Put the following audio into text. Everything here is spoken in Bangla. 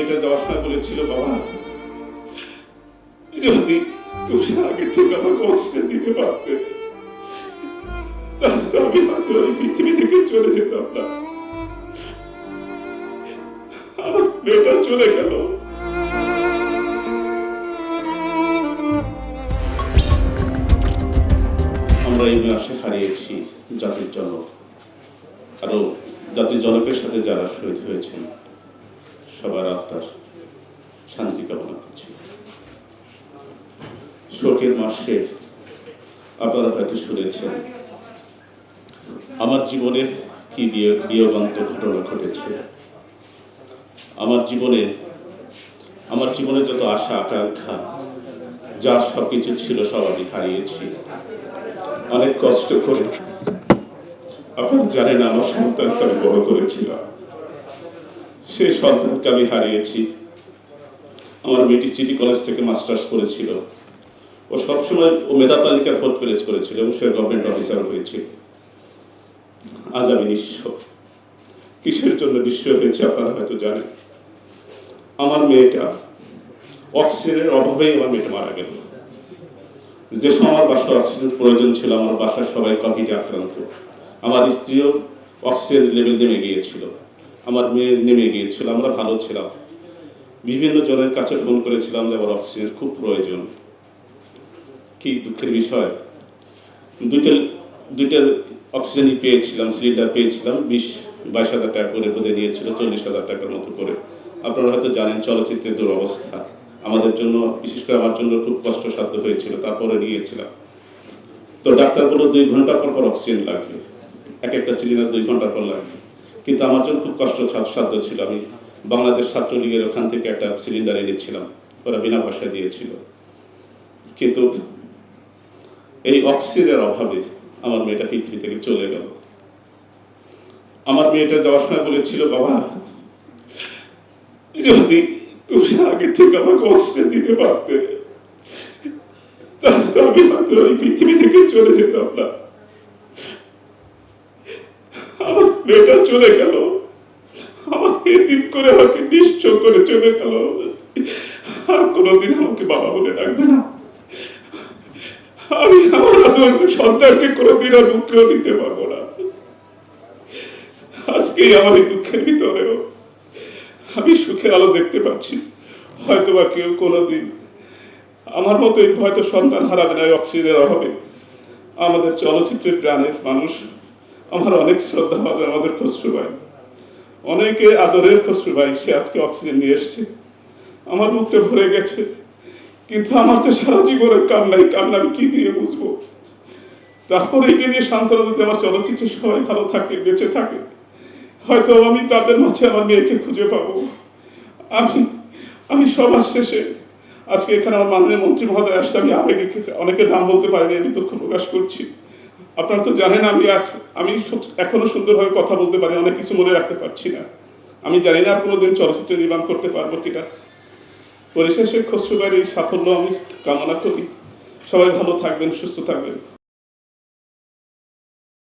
মেয়েটা যাওয়ার সময় বাবা। যদি তুমি আগে থেকে আমাকে অক্সিজেন দিতে পারতে, তাহলে তো আমি হয়তো এই পৃথিবী থেকে চলে যেতাম না। মেয়েটা চলে গেল। আমরা এই মাসে হারিয়েছি জাতির জনক। আরও জাতির জনকের সাথে যারা শহীদ হয়েছেন। সবার আত্মার শান্তি কামনা করছি। শোকের মাসে আপনারা হয়তো শুনেছেন, আমার জীবনের কি বিয়ে বিয়োগান্ত ঘটনা ঘটেছে। আমার জীবনে আমার জীবনে যত আশা, আকাঙ্ক্ষা, যা সব কিছু ছিল সব আমি হারিয়েছি। অনেক কষ্ট করে, আপনারা জানেন আমার সন্তানকে আমি বড় করেছিলাম। সেই সন্তানকে আমি হারিয়েছি। আমার মেয়েটি সিটি কলেজ থেকে মাস্টার্স করেছিল। ও সবসময় ও মেধা তালিকার ফোর্থ প্লেস করেছিল এবং সে গভর্নমেন্ট অফিসার হয়েছিল আজ আমি নিঃস্ব। কিসের জন্য নিঃস্ব হয়েছে আপনারা হয়তো জানেন। আমার মেয়েটা অক্সিজেনের অভাবেই আমার মেয়েটা মারা গেল। যে সময় আমার বাসায় অক্সিজেন প্রয়োজন ছিল, আমার বাসার সবাই কভিডে আক্রান্ত। আমার স্ত্রীও অক্সিজেন লেভেল নেমে গিয়েছিল। আমার মেয়ে নেমে গিয়েছিল, আমরা ভালো ছিলাম। বিভিন্ন জনের কাছে ফোন করেছিলাম যে আমার অক্সিজেন খুব প্রয়োজন। কি দুঃখের বিষয়? দুইটা দুইটা অক্সিজেনই পেয়েছিলাম, সিলিন্ডার পেয়েছিলাম, বিশ, বাইশ হাজার টাকা করে বোধে নিয়েছিল, চল্লিশ হাজার টাকার মতো করে। আপনারা হয়তো জানেন চলচ্চিত্রের দুরবস্থা। আমাদের জন্য, বিশেষ করে আমার জন্য খুব কষ্টসাধ্য হয়েছিল, তারপরে নিয়েছিলাম। তো ডাক্তার বলল, দুই ঘণ্টা পর পর অক্সিজেন লাগবে। এক একটা সিলিন্ডার দুই ঘণ্টা পর লাগবে। কিন্তু আমার জন্য খুব কষ্ট সাধ্য ছিল। আমি বাংলাদেশ ছাত্রলীগের ওখান থেকে একটা সিলিন্ডার এনেছিলাম ওরা বিনা পয়সায় দিয়েছিল। কিন্তু এই অক্সিজেনের অভাবে আমার মেয়েটা পৃথিবী থেকে চলে গেল। আমার মেয়েটা যাওয়ার সময় বলেছিল, বাবা, যদি তুমি আগে থেকে আমাকে অক্সিজেন দিতে পারতে, তাহলে আমি হয়তো এই পৃথিবী থেকে চলে যেতাম না আমার মেয়েটা চলে গেল। আমাকে এতিম করে আমাকে নিশ্চয় করে চলে গেল। আর কোনোদিন আমাকে বাবা বলে ডাকবে না। আমি আমার সন্তানকে কোনোদিন আর মুখেও নিতে পারব না। আজকে আমার এই দুঃখের ভিতরেও আমি সুখের আলো দেখতে পাচ্ছি। হয়তো বা কেউ কোনোদিন আমার মতো হয়তো সন্তান হারাবে না অক্সিজেনের অভাবে। আমাদের চলচ্চিত্রের প্রাণের মানুষ আমার অনেক শ্রদ্ধা হবে আমাদের খসরু ভাই। অনেকে আদরের খসরু ভাই, সে আজকে অক্সিজেন নিয়ে এসছে। আমার মুখটা ভরে গেছে। কিন্তু আমার যে সারা জীবনের কান্নাই কান্না, আমি কি দিয়ে বুঝব? তারপর এটা নিয়ে সান্ত্বনা যদি আমার চলচ্চিত্র সবাই ভালো থাকে, বেঁচে থাকে। হয়তো আমি তাদের মাঝে আমার মেয়েকে খুঁজে পাবো। আমি আমি সবার শেষে, আজকে এখানে আমার মাননীয় মন্ত্রী মহোদয় আসছে, আমি আবেগে অনেকের নাম বলতে পারিনি, আমি দুঃখ প্রকাশ করছি। আপনারা তো জানেন আমি আজ, আমি এখনও সুন্দরভাবে কথা বলতে পারি, অনেক কিছু মনে রাখতে পারছি না। আমি জানি না কোনো দিন চলচ্চিত্র নির্মাণ করতে পারব কিনা। পরিশেষে খসরুবাইয়ের এই সাফল্য আমি কামনা করি। সবাই ভালো থাকবেন, সুস্থ থাকবেন।